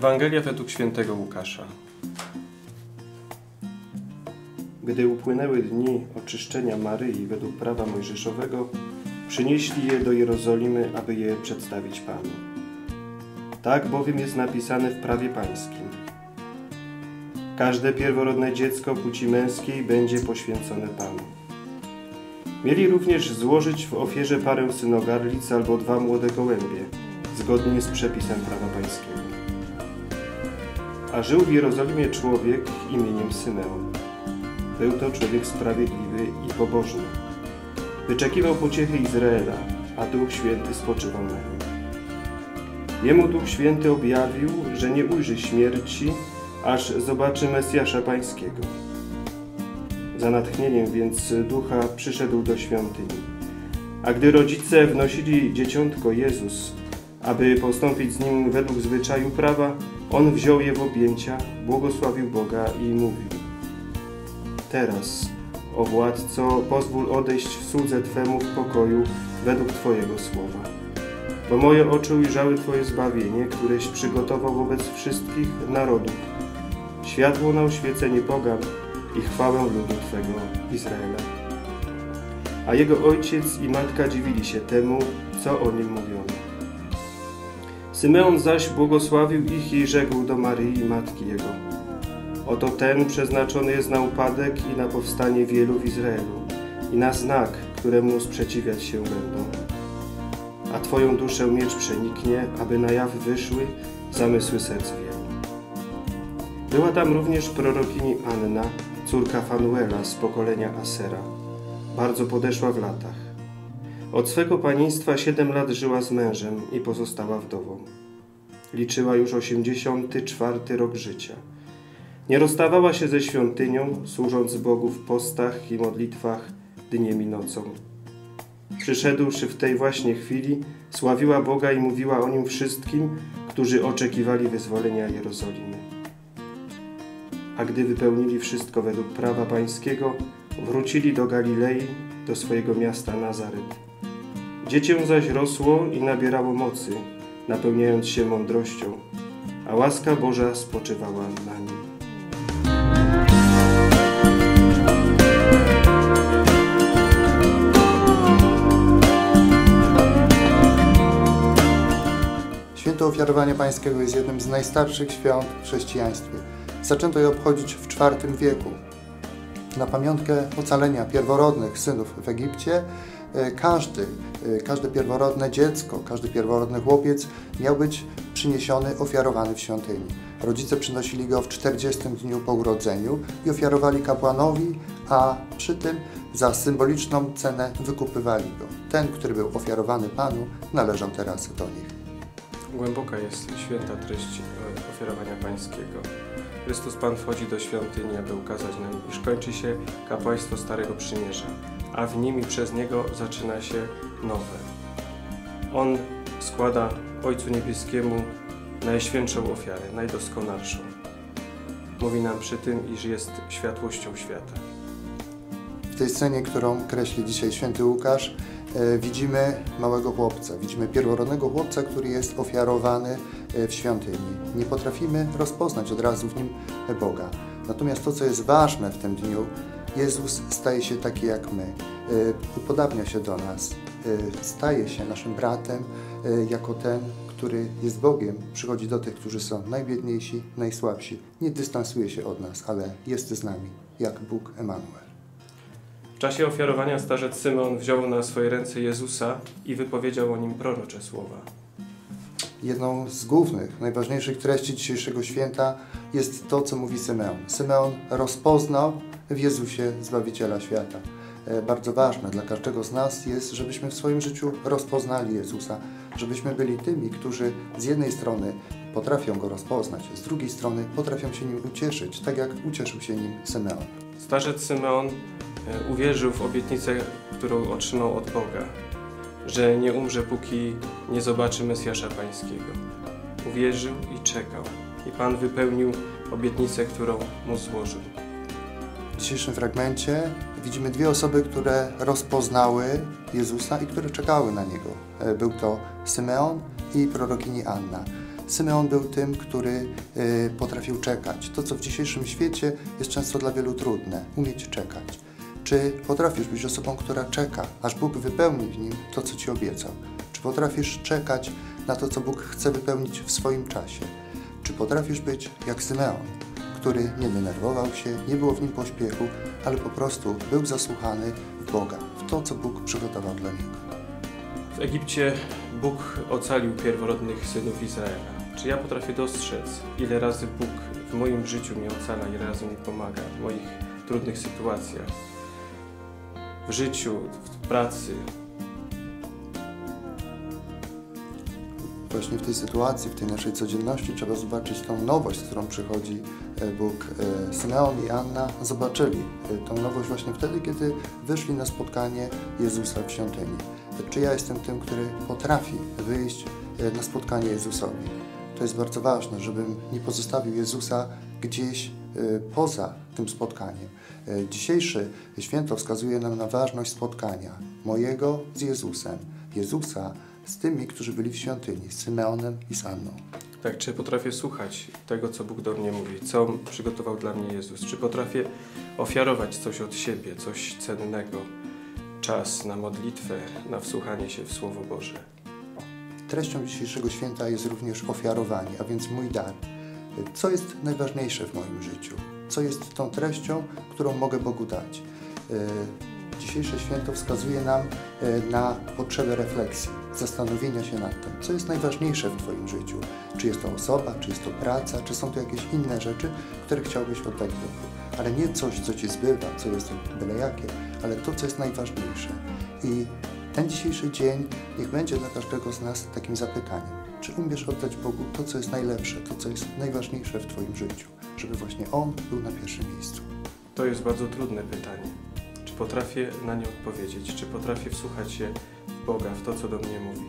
Ewangelia według świętego Łukasza. Gdy upłynęły dni oczyszczenia Maryi według prawa mojżeszowego, przynieśli je do Jerozolimy, aby je przedstawić Panu. Tak bowiem jest napisane w prawie pańskim. Każde pierworodne dziecko płci męskiej będzie poświęcone Panu. Mieli również złożyć w ofierze parę synogarlic albo dwa młode gołębie, zgodnie z przepisem prawa pańskiego. A żył w Jerozolimie człowiek imieniem Symeon. Był to człowiek sprawiedliwy i pobożny. Wyczekiwał pociechy Izraela, a Duch Święty spoczywał na nim. Jemu Duch Święty objawił, że nie ujrzy śmierci, aż zobaczy Mesjasza Pańskiego. Za natchnieniem więc Ducha przyszedł do świątyni. A gdy rodzice wnosili dzieciątko Jezus, aby postąpić z nim według zwyczaju prawa, on wziął je w objęcia, błogosławił Boga i mówił Teraz, o władco, pozwól odejść słudze Twemu w pokoju według Twojego słowa. Bo moje oczy ujrzały Twoje zbawienie, któreś przygotował wobec wszystkich narodów, światło na oświecenie pogan i chwałę ludu Twego Izraela. A jego ojciec i matka dziwili się temu, co o nim mówiono. Symeon zaś błogosławił ich i rzekł do Maryi, matki jego. Oto ten przeznaczony jest na upadek i na powstanie wielu w Izraelu i na znak, któremu sprzeciwiać się będą. A Twoją duszę miecz przeniknie, aby na jaw wyszły zamysły serc wielu. Była tam również prorokini Anna, córka Fanuela z pokolenia Asera. Bardzo podeszła w latach. Od swego panieństwa siedem lat żyła z mężem i pozostała wdową. Liczyła już osiemdziesiąty czwarty rok życia. Nie rozstawała się ze świątynią, służąc Bogu w postach i modlitwach dniem i nocą. Przyszedłszy w tej właśnie chwili, sławiła Boga i mówiła o Nim wszystkim, którzy oczekiwali wyzwolenia Jerozolimy. A gdy wypełnili wszystko według prawa pańskiego, wrócili do Galilei, do swojego miasta Nazaret. Dziecię zaś rosło i nabierało mocy, napełniając się mądrością, a łaska Boża spoczywała na nim. Święto Ofiarowania Pańskiego jest jednym z najstarszych świąt w chrześcijaństwie. Zaczęto je obchodzić w IV wieku. Na pamiątkę ocalenia pierworodnych synów w Egipcie E, każdy, e, każde pierworodne dziecko, każdy pierworodny chłopiec miał być przyniesiony, ofiarowany w świątyni. Rodzice przynosili go w 40 dniu po urodzeniu i ofiarowali kapłanowi, a przy tym za symboliczną cenę wykupywali go. Ten, który był ofiarowany Panu, należał teraz do nich. Głęboka jest święta treść e, ofiarowania pańskiego. Chrystus Pan wchodzi do świątyni, aby ukazać nam, iż kończy się kapłaństwo Starego Przymierza a w nim i przez Niego zaczyna się nowe. On składa Ojcu Niebieskiemu najświętszą ofiarę, najdoskonalszą. Mówi nam przy tym, iż jest światłością świata. W tej scenie, którą kreśli dzisiaj święty Łukasz, widzimy małego chłopca, widzimy pierworodnego chłopca, który jest ofiarowany e, w świątyni. Nie potrafimy rozpoznać od razu w nim Boga. Natomiast to, co jest ważne w tym dniu, Jezus staje się taki jak my, upodabnia się do nas, staje się naszym bratem jako ten, który jest Bogiem, przychodzi do tych, którzy są najbiedniejsi, najsłabsi. Nie dystansuje się od nas, ale jest z nami, jak Bóg Emanuel. Czasie ofiarowania starzec Symon wziął na swoje ręce Jezusa i wypowiedział o nim prorocze słowa. Jedną z głównych, najważniejszych treści dzisiejszego święta jest to, co mówi Symeon. Symeon rozpoznał w Jezusie Zbawiciela świata. E, bardzo ważne dla każdego z nas jest, żebyśmy w swoim życiu rozpoznali Jezusa, żebyśmy byli tymi, którzy z jednej strony potrafią Go rozpoznać, z drugiej strony potrafią się Nim ucieszyć, tak jak ucieszył się Nim Symeon. Starzec Symeon e, uwierzył w obietnicę, którą otrzymał od Boga, że nie umrze, póki nie zobaczy Mesjasza Pańskiego. Uwierzył i czekał. I Pan wypełnił obietnicę, którą mu złożył. W dzisiejszym fragmencie widzimy dwie osoby, które rozpoznały Jezusa i które czekały na Niego. E, był to Symeon i prorokini Anna. Symeon był tym, który y, potrafił czekać. To, co w dzisiejszym świecie jest często dla wielu trudne, umieć czekać. Czy potrafisz być osobą, która czeka, aż Bóg wypełni w nim to, co Ci obiecał? Czy potrafisz czekać na to, co Bóg chce wypełnić w swoim czasie? Czy potrafisz być jak Symeon, który nie denerwował się, nie było w nim pośpiechu, ale po prostu był zasłuchany w Boga, w to, co Bóg przygotował dla niego? W Egipcie Bóg ocalił pierworodnych synów Izraela. Czy ja potrafię dostrzec, ile razy Bóg w moim życiu mnie ocala, ile razy mi pomaga w moich trudnych sytuacjach? W życiu, w pracy. Właśnie w tej sytuacji, w tej naszej codzienności trzeba zobaczyć tą nowość, z którą przychodzi e, Bóg. E, Symeon i Anna zobaczyli e, tą nowość właśnie wtedy, kiedy wyszli na spotkanie Jezusa w świątyni. Czy ja jestem tym, który potrafi wyjść na spotkanie Jezusowi? To jest bardzo ważne, żebym nie pozostawił Jezusa gdzieś poza tym spotkaniem. Dzisiejsze święto wskazuje nam na ważność spotkania mojego z Jezusem, Jezusa z tymi, którzy byli w świątyni, z Symeonem i z Anną. Tak, czy potrafię słuchać tego, co Bóg do mnie mówi, co przygotował dla mnie Jezus? Czy potrafię ofiarować coś od siebie, coś cennego? Czas na modlitwę, na wsłuchanie się w Słowo Boże. Treścią dzisiejszego święta jest również ofiarowanie, a więc mój dar. Co jest najważniejsze w moim życiu? Co jest tą treścią, którą mogę Bogu dać? Dzisiejsze święto wskazuje nam e, na potrzebę refleksji, zastanowienia się nad tym, co jest najważniejsze w Twoim życiu. Czy jest to osoba, czy jest to praca, czy są to jakieś inne rzeczy, które chciałbyś oddać Bogu. Ale nie coś, co Ci zbywa, co jest byle jakie, ale to, co jest najważniejsze. I ten dzisiejszy dzień niech będzie dla każdego z nas takim zapytaniem. Czy umiesz oddać Bogu to, co jest najlepsze, to, co jest najważniejsze w Twoim życiu, żeby właśnie On był na pierwszym miejscu? To jest bardzo trudne pytanie potrafię na nie odpowiedzieć? Czy potrafię wsłuchać się w Boga, w to, co do mnie mówi?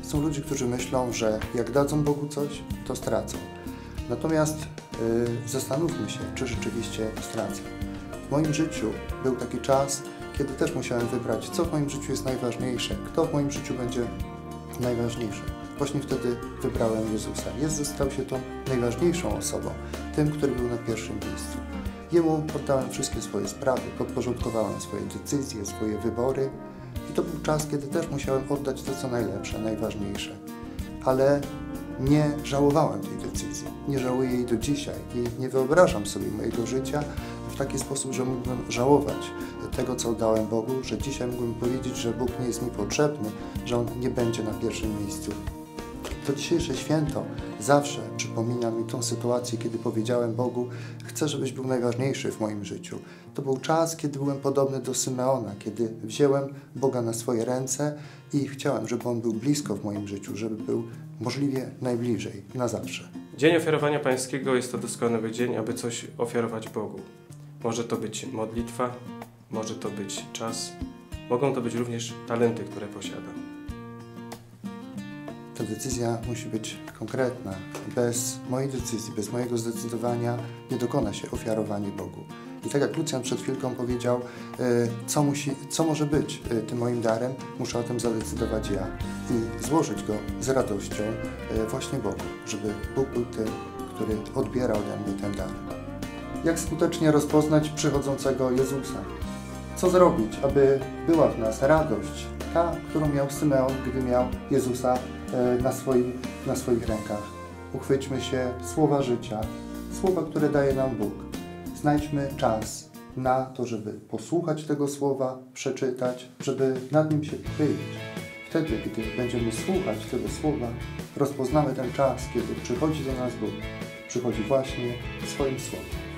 E, są ludzie, którzy myślą, że jak dadzą Bogu coś, to stracą. Natomiast yy, zastanówmy się, czy rzeczywiście stracę. W moim życiu był taki czas, kiedy też musiałem wybrać, co w moim życiu jest najważniejsze, kto w moim życiu będzie najważniejszy. Właśnie wtedy wybrałem Jezusa. Jezus stał się tą najważniejszą osobą, tym, który był na pierwszym miejscu. Jemu poddałem wszystkie swoje sprawy, podporządkowałem swoje decyzje, swoje wybory i to był czas, kiedy też musiałem oddać to, co najlepsze, najważniejsze. Ale nie żałowałem tej decyzji. Nie żałuję jej do dzisiaj i nie wyobrażam sobie mojego życia taki sposób, że mógłbym żałować tego, co oddałem Bogu, że dzisiaj mógłbym powiedzieć, że Bóg nie jest mi potrzebny, że On nie będzie na pierwszym miejscu. To dzisiejsze święto zawsze przypomina mi tą sytuację, kiedy powiedziałem Bogu, chcę, żebyś był najważniejszy w moim życiu. To był czas, kiedy byłem podobny do Symeona, kiedy wziąłem Boga na swoje ręce i chciałem, żeby On był blisko w moim życiu, żeby był możliwie najbliżej, na zawsze. Dzień ofiarowania pańskiego jest to doskonały dzień, aby coś ofiarować Bogu. Może to być modlitwa, może to być czas, mogą to być również talenty, które posiadam ta decyzja musi być konkretna. Bez mojej decyzji, bez mojego zdecydowania nie dokona się ofiarowanie Bogu. I tak jak Lucjan przed chwilką powiedział, e, co, musi, co może być e, tym moim darem, muszę o tym zadecydować ja i złożyć go z radością e, właśnie Bogu, żeby Bóg był tym, który odbiera ode mnie ten dar. Jak skutecznie rozpoznać przychodzącego Jezusa? Co zrobić, aby była w nas radość, ta, którą miał Symeon, gdy miał Jezusa E, na, swoim, na swoich rękach. Uchwyćmy się słowa życia, słowa, które daje nam Bóg. Znajdźmy czas na to, żeby posłuchać tego słowa, przeczytać, żeby nad nim się pochylić. Wtedy, gdy będziemy słuchać tego słowa, rozpoznamy ten czas, kiedy przychodzi do nas Bóg. Przychodzi właśnie swoim słowem.